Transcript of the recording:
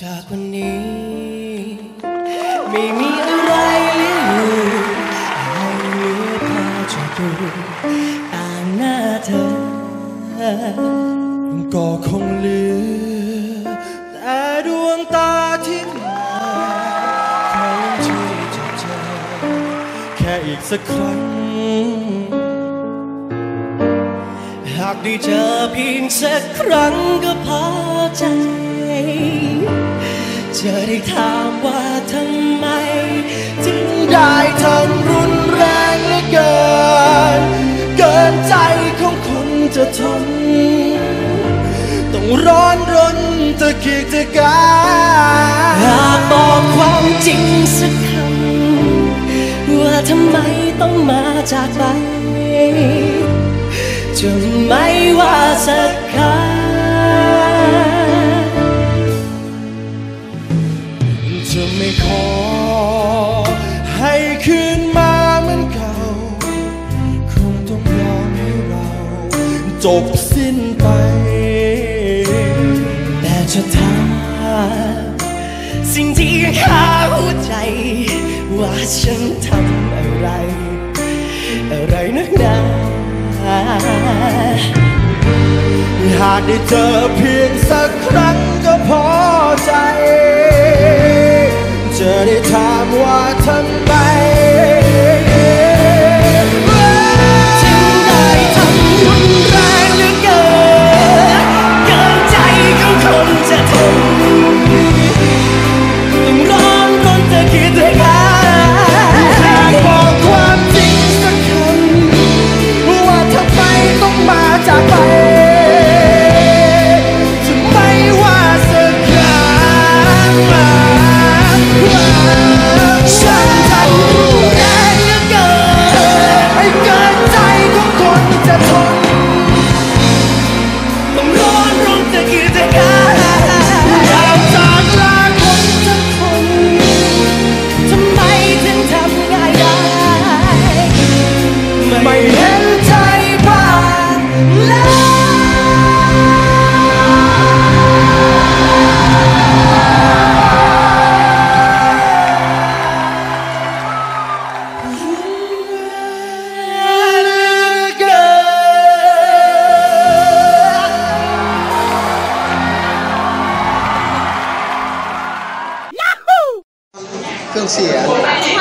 จากวันนี้ ไม่มีอะไรเหลืออยู่ให้เหลือพอจะดูต่างหน้าเธอ ก็คงเหลือ แต่ดวงตาที่เหลือคงที่จะเจอ แค่อีกสักครั้ง หากได้เจอเพียงสักครั้งก็พอใจ จะได้ถามว่าทำไม ถึงได้ทำรุนแรงเหลือเกิน เกินใจของคนจะทน ต้องร้อนรนตะเกียกตะกายหากบอกความจริงสักคำว่าทำไมต้องมาจากไป จะไม่ว่าสักคำ จะไม่ขอ ให้คืนมาเหมือนเก่า คงต้องยอมให้เรา จบสิ้นไป แต่จะถาสิ่งที่เข้าใจ ว่าฉันทำอะไร อะไรนักหนาหากได้เจอเพียงสักครั้ง เ